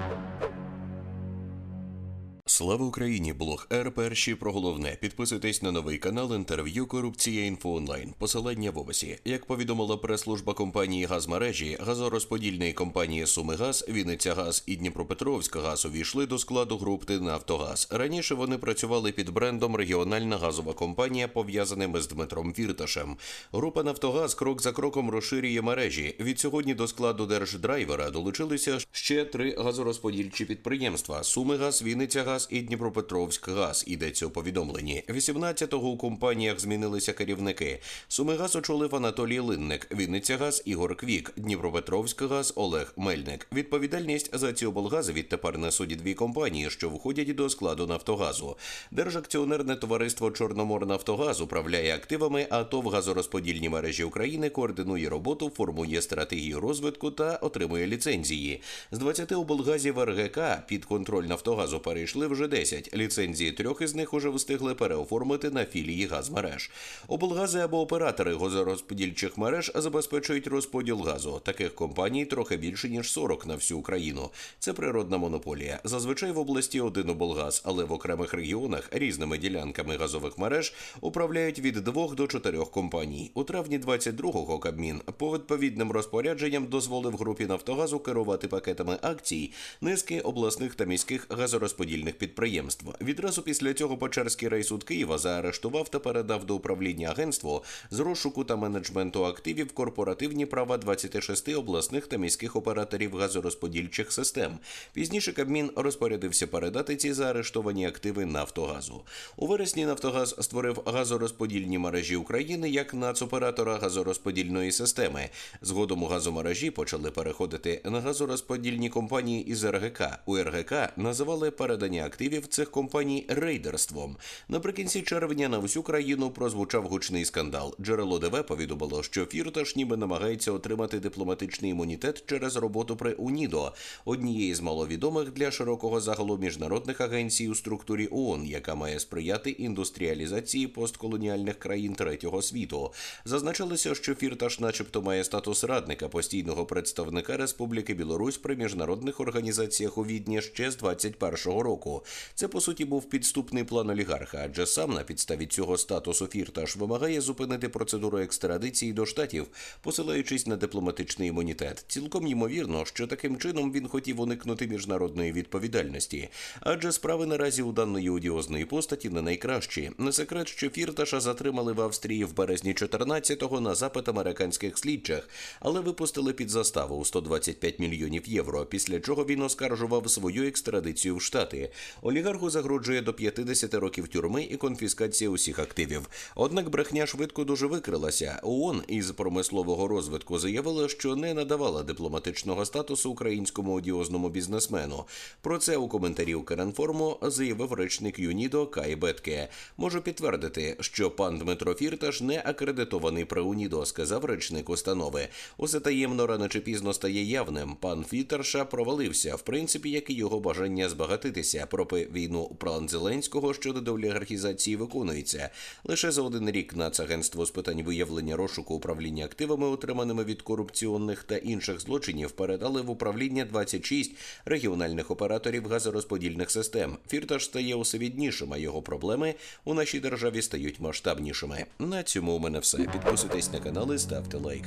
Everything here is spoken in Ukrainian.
Thank you. Слава Україні! Блог Р. Перші про головне. Підписуйтесь на новий канал інтерв'ю Корупція інфо онлайн. Посилання в описі. Як повідомила прес-служба компанії Газмережі, газорозподільної компанії Сумигаз, Вінниця Газ і Дніпропетровська Газ увійшли до складу групи Нафтогаз. Раніше вони працювали під брендом Регіональна газова компанія, пов'язаними з Дмитром Фірташем. Група Нафтогаз крок за кроком розширює мережі. Від сьогодні до складу держдрайвера долучилися ще три газорозподільчі підприємства: Сумигаз, Вінниця Газ і Дніпропетровськ Газ. Йдеться у повідомленні. 18-го у компаніях змінилися керівники. Сумигаз очолив Анатолій Линник, Вінниця Газ Ігор Квік, Дніпропетровськ Газ Олег Мельник. Відповідальність за ці облгази відтепер несуть дві компанії, що входять до складу Нафтогазу. Держакціонерне товариство Чорноморнафтогаз управляє активами, а ТОВ газорозподільні мережі України координує роботу, формує стратегію розвитку та отримує ліцензії. З 20 облгазів РГК під контроль Нафтогазу перейшли вже 10. Ліцензії трьох із них уже встигли переоформити на філії газмереж. Облгази або оператори газорозподільчих мереж забезпечують розподіл газу. Таких компаній трохи більше ніж 40 на всю Україну. Це природна монополія. Зазвичай в області один облгаз, але в окремих регіонах різними ділянками газових мереж управляють від двох до чотирьох компаній. У травні 22-го Кабмін по відповідним розпорядженням дозволив групі Нафтогазу керувати пакетами акцій низки обласних та міських газорозподільних підприємств. Відразу після цього Печерський райсуд Києва заарештував та передав до управління агентство з розшуку та менеджменту активів корпоративні права 26 обласних та міських операторів газорозподільчих систем. Пізніше Кабмін розпорядився передати ці заарештовані активи Нафтогазу. У вересні Нафтогаз створив газорозподільні мережі України як нацоператора газорозподільної системи. Згодом у газомережі почали переходити на газорозподільні компанії із РГК. У РГК називали передання активів цих компаній рейдерством. Наприкінці червня на всю країну прозвучав гучний скандал. Джерело ДВ повідомило, що Фірташ ніби намагається отримати дипломатичний імунітет через роботу при УНІДО, однієї з маловідомих для широкого загалу міжнародних агенцій у структурі ООН, яка має сприяти індустріалізації постколоніальних країн третього світу. Зазначалося, що Фірташ, начебто, має статус радника постійного представника Республіки Білорусь при міжнародних організаціях у Відні ще з 21-го року. Це по суті був підступний план олігарха, адже сам на підставі цього статусу Фірташ вимагає зупинити процедуру екстрадиції до штатів, посилаючись на дипломатичний імунітет. Цілком ймовірно, що таким чином він хотів уникнути міжнародної відповідальності, адже справи наразі у даної одіозної постаті не найкращі. Не секрет, що Фірташа затримали в Австрії в березні 14-го на запит американських слідчих, але випустили під заставу у 125 мільйонів євро. Після чого він оскаржував свою екстрадицію в Штати. Олігарху загрожує до 50 років тюрми і конфіскація усіх активів. Однак брехня швидко дуже викрилася. ООН із промислового розвитку заявила, що не надавала дипломатичного статусу українському одіозному бізнесмену. Про це у коментарі Укрінформу заявив речник ЮНІДО Кай Бетке. Можу підтвердити, що пан Дмитро Фірташ не акредитований при УНІДО, сказав речник установи. Усе таємно рано чи пізно стає явним. Пан Фітерша провалився, в принципі, як і його бажання збагатитися. Пропи війну план Зеленського щодо деолігархізації виконується. Лише за один рік Нацагентство з питань виявлення розшуку управління активами, отриманими від корупційних та інших злочинів, передали в управління 26 регіональних операторів газорозподільних систем. Фірташ стає усевіднішим, а його проблеми у нашій державі стають масштабнішими. На цьому у мене все. Підписуйтесь на канал і ставте лайк.